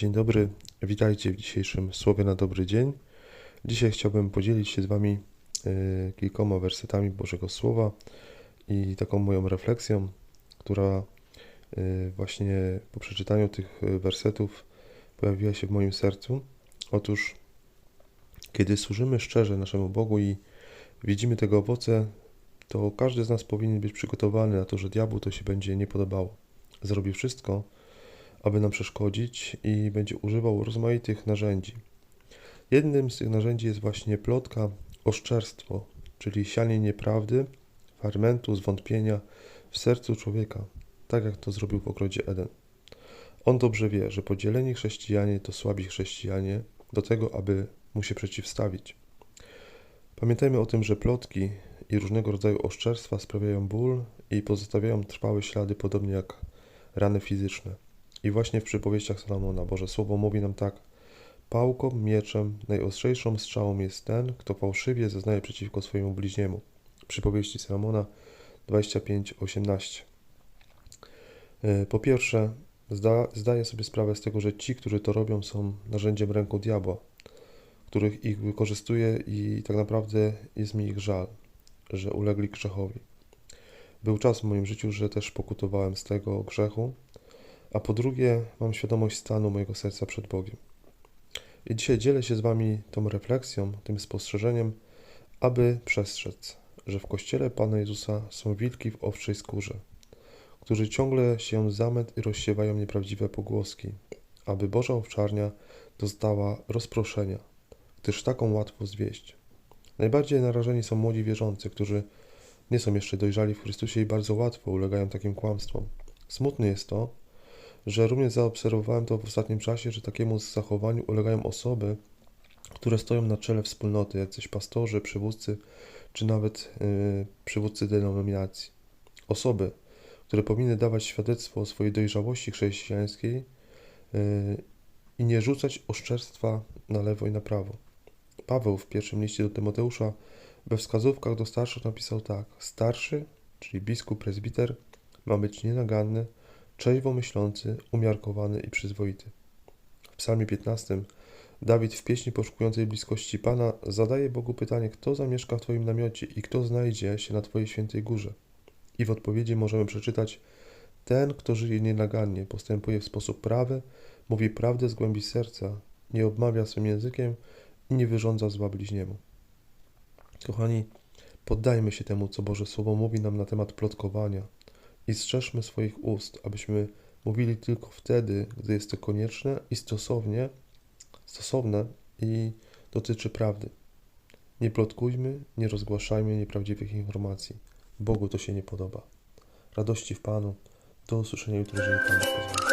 Dzień dobry, witajcie w dzisiejszym Słowie na dobry dzień. Dzisiaj chciałbym podzielić się z Wami y, kilkoma wersetami Bożego Słowa i taką moją refleksją, która y, właśnie po przeczytaniu tych y, wersetów pojawiła się w moim sercu. Otóż, kiedy służymy szczerze naszemu Bogu i widzimy tego owoce, to każdy z nas powinien być przygotowany na to, że diabłu to się będzie nie podobało. Zrobi wszystko, aby nam przeszkodzić i będzie używał rozmaitych narzędzi. Jednym z tych narzędzi jest właśnie plotka, oszczerstwo, czyli sianie nieprawdy, fermentu, zwątpienia w sercu człowieka, tak jak to zrobił w ogrodzie Eden. On dobrze wie, że podzieleni chrześcijanie to słabi chrześcijanie do tego, aby mu się przeciwstawić. Pamiętajmy o tym, że plotki i różnego rodzaju oszczerstwa sprawiają ból i pozostawiają trwałe ślady, podobnie jak rany fizyczne. I właśnie w przypowieściach Salomona Boże Słowo mówi nam tak. Pałką, mieczem, najostrzejszą strzałą jest ten, kto fałszywie zeznaje przeciwko swojemu bliźniemu. Przypowieści Salomona 25:18. E, po pierwsze, zda, zdaję sobie sprawę z tego, że ci, którzy to robią, są narzędziem ręku diabła, których ich wykorzystuje i tak naprawdę jest mi ich żal, że ulegli grzechowi. Był czas w moim życiu, że też pokutowałem z tego grzechu, a po drugie mam świadomość stanu mojego serca przed Bogiem. I dzisiaj dzielę się z Wami tą refleksją, tym spostrzeżeniem, aby przestrzec, że w Kościele Pana Jezusa są wilki w owczej skórze, którzy ciągle się zamęt i rozsiewają nieprawdziwe pogłoski, aby Boża owczarnia dostała rozproszenia, gdyż taką łatwo zwieść. Najbardziej narażeni są młodzi wierzący, którzy nie są jeszcze dojrzali w Chrystusie i bardzo łatwo ulegają takim kłamstwom. Smutne jest to, że również zaobserwowałem to w ostatnim czasie, że takiemu zachowaniu ulegają osoby, które stoją na czele wspólnoty, jacyś pastorzy, przywódcy, czy nawet yy, przywódcy denominacji. Osoby, które powinny dawać świadectwo o swojej dojrzałości chrześcijańskiej yy, i nie rzucać oszczerstwa na lewo i na prawo. Paweł w pierwszym liście do Tymoteusza we wskazówkach do starszych napisał tak: Starszy, czyli biskup, prezbiter, ma być nienaganny, trzeźwo myślący, umiarkowany i przyzwoity. W psalmie 15 Dawid w pieśni poszukującej bliskości Pana zadaje Bogu pytanie, kto zamieszka w Twoim namiocie i kto znajdzie się na Twojej świętej górze. I w odpowiedzi możemy przeczytać, ten, kto żyje nienagannie, postępuje w sposób prawy, mówi prawdę z głębi serca, nie obmawia swym językiem i nie wyrządza zła bliźniemu. Kochani, poddajmy się temu, co Boże Słowo mówi nam na temat plotkowania, i strzeżmy swoich ust, abyśmy mówili tylko wtedy, gdy jest to konieczne i stosownie, stosowne i dotyczy prawdy. Nie plotkujmy, nie rozgłaszajmy nieprawdziwych informacji. Bogu to się nie podoba. Radości w Panu. Do usłyszenia jutro, jeżeli Pan pozwoli.